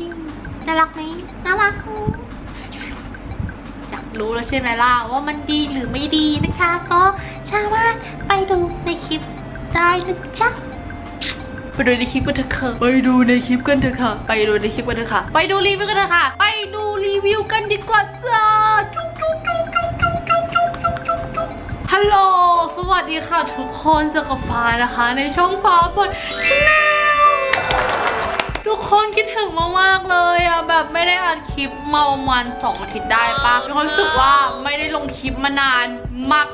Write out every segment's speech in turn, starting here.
นี่น่ารักไหมน่ารักอยากรู้แล้วใช่ไหมล่ะว่ามันดีหรือไม่ดีนะคะ ก็สามารถไปดูในคลิปได้นะจ๊ะไปดูในคลิปกันเถอะค่ะ ไปดูในคลิปกันเถอะค่ะ ไปดูในคลิปกันเถอะค่ะ ไปดูรีวิวกันเถอะค่ะ ไปดูรีวิวกันดีกว่าจ้าจุ๊บจุ๊บจุ๊บจุ๊บจุ๊บจุ๊บจุ๊บจุ๊บจุ๊บจุ๊บฮัลโหล สวัสดีค่ะทุกคนเจอกับฟ้านะคะ ในช่องฟ้าบนชาแนล ทุกคนคิดถึงมากๆเลยอะแบบไม่ได้อัดคลิปมาประมาณสองอาทิตย์ได้ปะมีความรู้สึกว่าไม่ได้ลงคลิปมานานมาก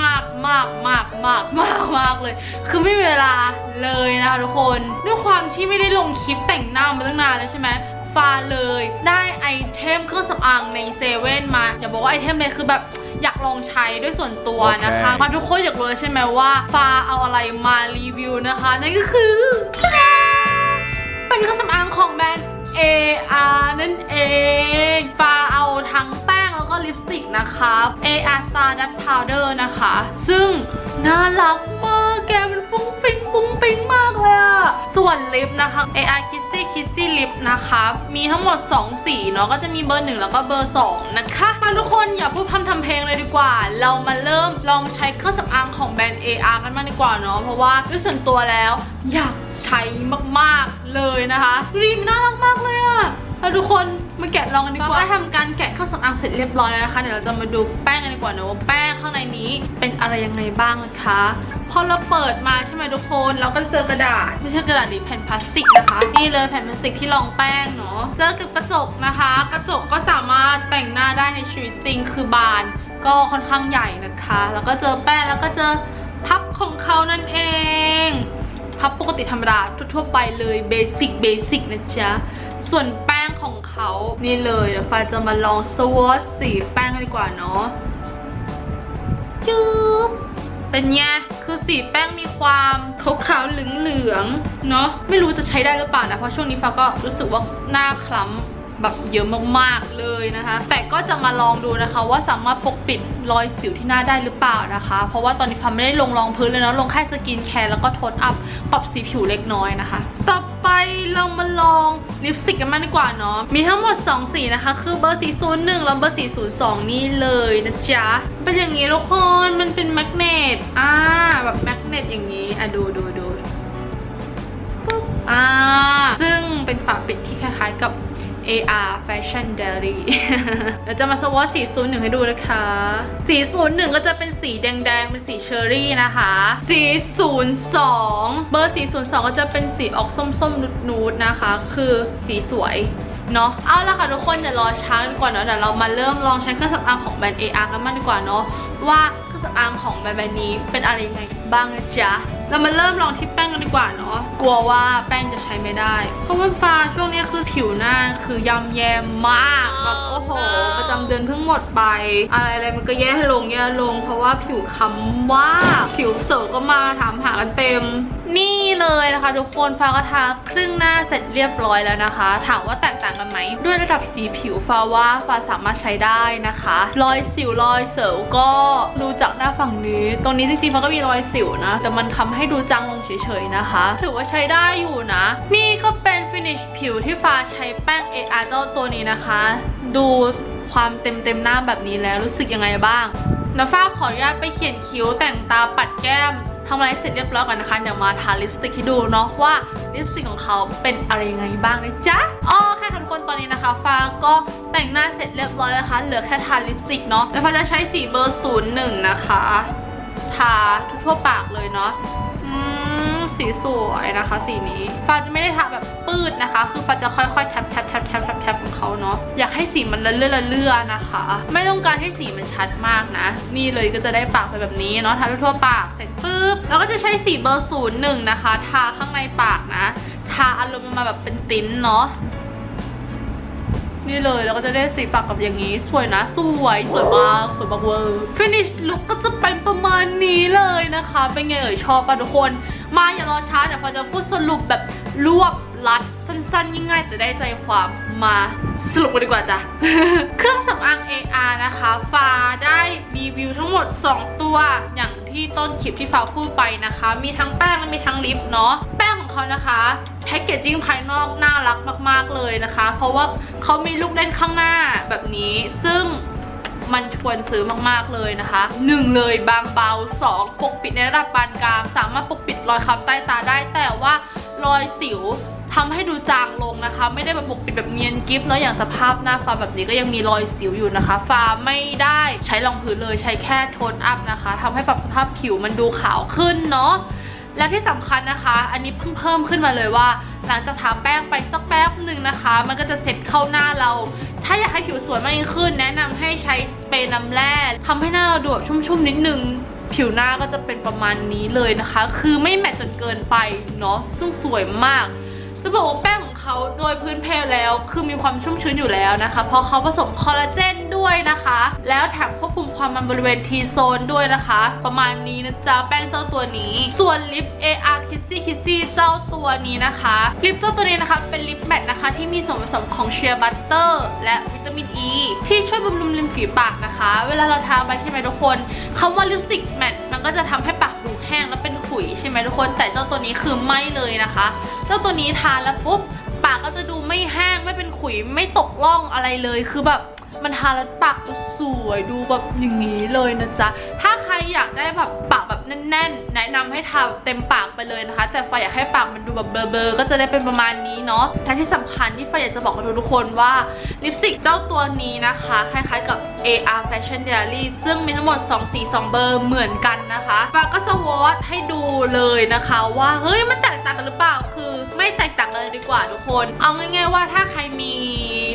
มากมากมากมากมากมากเลย คือไม่มีเวลาเลยนะคะทุกคนด้วยความที่ไม่ได้ลงคลิปแต่งหน้ามาตั้งนานแล้วใช่ไหมฟ้าเลยได้ไอเทมเครื่องสำอางในเซเว่นมาอย่าบอกว่าไอเทมเลยคือแบบอยากลองใช้ด้วยส่วนตัวนะคะโอเคมาทุกคนอยากรู้แล้วใช่ไหมว่าฟ้าเอาอะไรมารีวิวนะคะนั่นก็คือ นั่นเองฟาเอาทั้งแป้งแล้วก็ลิปสติกนะคะ AR Star Dust Powder นะคะ ซึ่งน่ารักมาก แกมันฟุ้งฟิ้งฟุ้งฟิ้งมากเลยอะส่วนลิปนะคะ AR Kissy Kissy Lip นะคะ มีทั้งหมด 2 สีเนาะ ก็จะมีเบอร์ 1 แล้วก็เบอร์ 2 นะคะมาทุกคนอย่าพูดพร่ำทำเพลงเลยดีกว่า เรามาเริ่มลองใช้เครื่องสำอางของแบรนด์ AR กันมางดีกว่าเนาะ เพราะว่าด้วยส่วนตัวแล้วอยากใช้มากๆเลยนะคะรีมน่ารักมากเลยอะ แล้วทุกคนมาแกะลองกันดีกว่าก็ทำการแกะเครื่องสำอางเสร็จเรียบร้อยแล้วนะคะ เดี๋ยวเราจะมาดูแป้งกันดีกว่านะว่าแป้งข้างในนี้เป็นอะไรยังไงบ้างนะคะ พอเราเปิดมาใช่ไหมทุกคน เราก็เจอกระดาษ ไม่ใช่กระดาษดิแผ่นพลาสติกนะคะ นี่เลยแผ่นพลาสติกที่รองแป้งเนาะ เจอกับกระจกนะคะ กระจกก็สามารถแต่งหน้าได้ในชีวิตจริง คือบานก็ค่อนข้างใหญ่นะคะ แล้วก็เจอแป้งแล้วก็เจอพับของเขานั่นเอง พับปกติธรรมดาทั่วๆไปเลยเบสิกเบสิกนะจ๊ะ ส่วนแป้งของเขานี่เลยเดี๋ยวฟ้าจะมาลองสวอตสีแป้งกันดีกว่าเนาะจุ๊บเป็นไงคือสีแป้งมีความขาวๆเหลืองๆเนาะไม่รู้จะใช้ได้หรือเปล่านะเพราะช่วงนี้ฟ้าก็รู้สึกว่าหน้าคล้ำ แบบเยอะมากๆเลยนะคะ แต่ก็จะมาลองดูนะคะว่าสามารถปกปิดรอยสิวที่หน้าได้หรือเปล่านะคะ เพราะว่าตอนนี้ฟ้าไม่ได้ลงรองพื้นเลยเนาะลงแค่สกินแคร์แล้วก็โทนอัพปรับสีผิวเล็กน้อยนะคะ ต่อไปเรามาลองลิปสติกกันมางดีกว่าเนาะมีทั้งหมด 2 สีนะคะ คือเบอร์สี01 แล้วเบอร์สี02 นี่เลยนะจ๊ะ เป็นอย่างนี้ทุกคนมันเป็นแมกเนตอ่าแบบแมกเนตอย่างนี้อะดูดูดูปุ๊บอ่าซึ่งเป็นฝาปิดที่คล้ายๆกับ AR Fashion Diary เดี๋ยวจะมาสวอตสี01 ให้ดูนะคะสี01 ก็จะเป็นสีแดงๆ เป็นสีเชอร์รี่นะคะสี02 เบอร์สี02 ก็จะเป็นสีออกส้มๆ นูดๆ นะคะ คือสีสวยเนาะเอาละค่ะทุกคนอย่ารอช้าดีกว่าเนาะเดี๋ยวเรามาเริ่มลองใช้เครื่องสำอางของแบรนด์ AR กันมากดีกว่าเนาะว่าเครื่องสำอางของแบรนด์นี้เป็นอะไรยังไงบ้างนะจ๊ะ เรามาเริ่มลองที่แป้งกันดีกว่าเนาะ กลัวว่าแป้งจะใช้ไม่ได้ เพราะว่าฟ้าช่วงนี้คือผิวหน้าคือยำแย่มากแบบโอ้โห ประจำเดือนเพิ่งหมดไป อะไรอะไรมันก็แย่ลงแย่ลง เพราะว่าผิวค้ำมากผิวเสิร์ก็มาถามหากันเต็ม นี่เลยนะคะทุกคนฟ้าก็ทาครึ่งหน้าเสร็จเรียบร้อยแล้วนะคะ ถามว่าแตกต่างกันไหม ด้วยระดับสีผิวฟ้าว่าฟ้าสามารถใช้ได้นะคะ รอยสิวรอยเสิวก็ดูจากหน้าฝั่งนี้ ตรงนี้จริงๆมันก็มีรอยสิวนะ แต่มันทำให้ดูจางลงเฉยๆนะคะ ถือว่าใช้ได้อยู่นะ นี่ก็เป็นฟินิชผิวที่ฟ้าใช้แป้ง AR เจ้าตัวนี้นะคะ ดูความเต็มเต็มๆหน้าแบบนี้แล้วรู้สึกยังไงบ้างแล้วฟ้าขออนุญาตไปเขียนคิ้วแต่งตาปัดแก้ม ทำอะไรเสร็จเรียบร้อยก่อนนะคะ เดี๋ยวมาทาลิปสติกให้ดูเนาะว่าลิปสติกของเขาเป็นอะไรยังไงบ้างนะจ๊ะอ๋อแค่ะทุกคนตอนนี้นะคะฟ้าก็แต่งหน้าเสร็จเรียบร้อยแล้วนะคะ เหลือแค่ทาลิปสติกเนาะแล้วฟ้าจะใช้สีเบอร์ศูนย์หนึ่งนะคะ ทาทั่วปากเลยเนาะอืมสีสวยนะคะ สีนี้ฟ้าจะไม่ได้ทาแบบปืดนะคะ คือฟ้าจะค่อยๆแท็บแท็บแท็บแท็บแท็บแท็บของเขาเนาะอยากให้สีมันละเลื่อละเลื่อนะคะ ไม่ต้องการให้สีมันชัดมากนะ นี่เลยก็จะได้ปากไปแบบนี้เนาะทาทั่วปากเสร็จปุ๊บแล้วก็จะใช้สีเบอร์ศูนย์หนึ่งนะคะ ทาข้างในปากนะ ทาอารมณ์มาแบบเป็นติ้นเนาะนี่เลยแล้วก็จะได้สีปากกับอย่างนี้ สวยนะ สวยสวยมากสวยมากเวอร์ฟินิชลุคก็จะเป็นประมาณนี้เลยนะคะ เป็นไงเอ่ยชอบป่ะทุกคน มาอย่ารอช้าเดี๋ยวพอจะพูดสรุปแบบรวบลัดสั้นๆ ง่ายๆแต่ได้ใจความ มาสรุปกันดีกว่าจ้ะ เครื่องสำอาง AR นะคะฟ้าได้รีวิวทั้งหมด 2 ตัวอย่างที่ต้นคลิปที่ฟ้าพูดไปนะคะ มีทั้งแป้งและมีทั้งลิปเนาะแป้งของเขานะคะแพ็กเกจจิ้งภายนอกน่ารักมาก ๆ เลยนะคะ เพราะว่าเขามีลูกเล่นข้างหน้าแบบนี้ ซึ่งมันชวนซื้อมากๆเลยนะคะหนึ่งเลยบางเบาสองปกปิดในระดับปานกลาง สามารถปกปิดรอยค้ำใต้ตาได้แต่ว่ารอยสิว ทำให้ดูจางลงนะคะ ไม่ได้แบบปกปิดแบบเนียนกิฟเนาะอย่างสภาพหน้าฟ้าแบบนี้ก็ยังมีรอยสิวอยู่นะคะ ฟ้าไม่ได้ใช้รองพื้นเลยใช้แค่โทนอัพนะคะทำให้ปรับสภาพผิวมันดูขาวขึ้นเนาะและที่สำคัญนะคะ อันนี้เพิ่งเพิ่มขึ้นมาเลยว่า หลังจากทาแป้งไปสักแป๊บหนึ่งนะคะ มันก็จะเซ็ตเข้าหน้าเรา ถ้าอยากให้ผิวสวยมากยิ่งขึ้น แนะนำให้ใช้สเปรย์น้ำแร่ทำให้หน้าเราดูแบบชุ่มๆนิดนึง ผิวหน้าก็จะเป็นประมาณนี้เลยนะคะ คือไม่แมตต์จนเกินไปเนาะซึ่งสวยมาก จะบอกว่าแป้งของเขาโดยพื้นเพแล้ว คือมีความชุ่มชื้นอยู่แล้วนะคะ เพราะเขาผสมคอลลาเจนด้วยนะคะ แล้วแถมควบคุมความมันบริเวณ T zone ด้วยนะคะ ประมาณนี้นะจ๊ะแป้งเจ้าตัวนี้ ส่วนลิป AR Kissy Kissy เจ้าตัวนี้นะคะลิปเจ้าตัวนี้นะคะเป็นลิปแมทนะคะ ที่มีส่วนผสมของเชียร์บัตเตอร์และวิตามินอ e, ีที่ช่วยบำรุงริมฝีปากนะคะ เวลาเราทาไปใช่ไหมทุกคนคำว่าลิปสติกแมท ก็จะทำให้ปากดูแห้งแล้วเป็นขุยใช่ไหมทุกคน แต่เจ้าตัวนี้คือไม่เลยนะคะ เจ้าตัวนี้ทาแล้วปุ๊บปากก็จะดูไม่แห้งไม่เป็นขุยไม่ตกล่องอะไรเลย คือแบบมันทาแล้วปากสวยดูแบบอย่างนี้เลยนะจ๊ะถ้า รอยากได้แบบปากแบบแน่นๆ แนะนำให้ทาเต็มปากไปเลยนะคะ แต่ไฟอยากให้ปากมันดูแบบเบลอๆก็จะได้เป็นประมาณนี้เนาะและที่สำคัญที่ไฟอยากจะบอกกับทุกๆคนว่าลิปสติกเจ้าตัวนี้นะคะ คล้ายๆกับ AR Fashion Diary ซึ่งมีทั้งหมด 2 สี 2 เบอร์เหมือนกันนะคะฟ้าก็สวอตให้ดูเลยนะคะว่าเฮ้ยมันแตกต่างกันหรือเปล่าคือไม่แตกต่างกันเลยดีกว่าทุกคน เอาง่ายๆว่าถ้าใครมี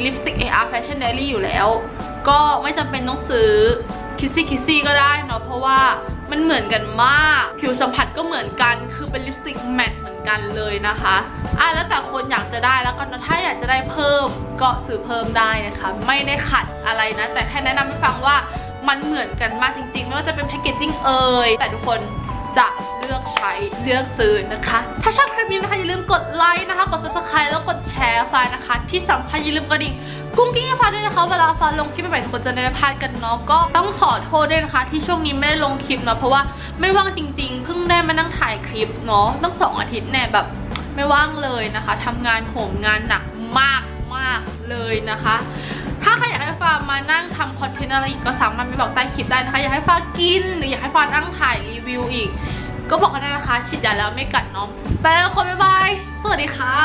ลิปสติก AR Fashion Diary อยู่แล้ว ก็ไม่จำเป็นต้องซื้อ Kissy Kissy ก็ได้เนาะเพราะว่ามันเหมือนกันมาก ผิวสัมผัสก็เหมือนกัน คือเป็นลิปสติกแมทเหมือนกันเลยนะคะอะแล้วแต่คนอยากจะได้แล้วกันนะถ้าอยากจะได้เพิ่มก็ซื้อเพิ่มได้นะคะ ไม่ได้ขัดอะไรนะ แต่แค่แนะนำให้ฟังว่ามันเหมือนกันมากจริงๆ ไม่ว่าจะเป็นแพคเกจจิ้งเอ่ยแต่ทุกคนจะเลือกใช้เลือกซื้อนะคะ ถ้าชอบคลิปนี้นะคะอย่าลืมกดไลค์นะคะ กด subscribe แล้วกดแชร์ไฟล์นะคะ ที่สำคัญอย่าลืมกระดิ่ง กุ้งกิ้งให้ฟ้าด้วยนะคะเวลาฟ้าลงคลิปใหม่ๆทุกคนจะได้ไม่พลาดกันเนาะก็ต้องขอโทษด้วยนะคะ ที่ช่วงนี้ไม่ได้ลงคลิปเนาะเพราะว่าไม่ว่างจริง ๆ เพิ่งได้มานั่งถ่ายคลิปเนาะตั้งสองอาทิตย์แน่แบบไม่ว่างเลยนะคะทำงานโหมงานหนักมากมากเลยนะคะ ถ้าใครอยากให้ฟ้ามานั่งทำคอนเทนต์อะไรอีกก็สามารถไปบอกใต้คลิปได้นะคะ อยากให้ฟ้ากิน หรืออยากให้ฟ้านั่งถ่ายรีวิวอีก ก็บอกกันได้นะคะฉีดยาแล้วไม่กัดเนาะไปแล้วคนบ๊ายบายสวัสดีค่ะ